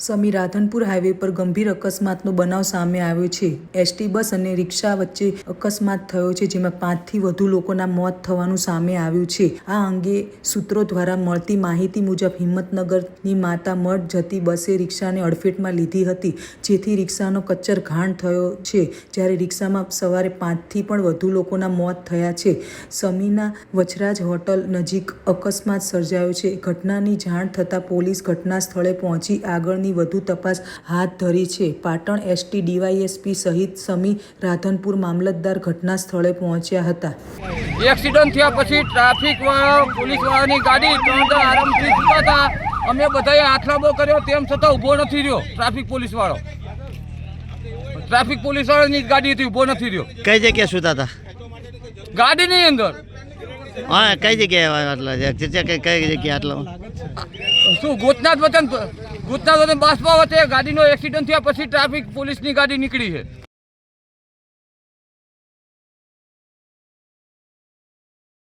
સમી Radhanpur highway પર ગંભીર અકસ્માતનો બનાવ સામે આવ્યો છે. એસટી બસ અને રિક્ષા વચ્ચે અકસ્માત થયો છે, જેમાં પાંચથી વધુ લોકોના મોત થવાનું સામે આવ્યું છે. આ અંગે સૂત્રો દ્વારા મળતી માહિતી મુજબ હિંમતનગરની માતા મઠ જતી બસે રિક્ષાને અડફેટમાં લીધી હતી, જેથી રિક્ષાનો કચ્ચર ઘાણ થયો છે, જ્યારે રિક્ષામાં સવારે પાંચથી પણ વધુ લોકોના મોત થયા છે. સમીના વચરાજ હોટલ નજીક અકસ્માત સર્જાયો છે. ઘટનાની જાણ થતાં પોલીસ ઘટના સ્થળે પહોંચી આગળની વધુ તપાસ હાથ ધરી છે. પાટણ એસટી ડીવાયએસપી સહિત સમી રાધનપુર મામલતદાર ઘટના સ્થળે પહોંચ્યા હતા. એક્સિડન્ટ થયા પછી ટ્રાફિક વાળા પોલીસ વાળાની ગાડી ત્રણ આરામથી જતા હતા અમે બધાએ હાથલાબો કર્યો તેમ છતાં ઊભો નથી રહ્યો ટ્રાફિક પોલીસ વાળો ટ્રાફિક પોલીસ વાળાની ગાડી હતી ઊભો નથી રહ્યો. કઈ જગ્યાએ સુતા હતા ગાડીની અંદર. હા કઈ જગ્યાએ આટલા કઈ કઈ જગ્યાએ આટલા? શું ગોતનાથ વચન વચન બાસપા વચ્ચે ગાડીનો એક્સિડન્ટ થયા પછી ટ્રાફિક પોલીસની ગાડી નીકળી છે.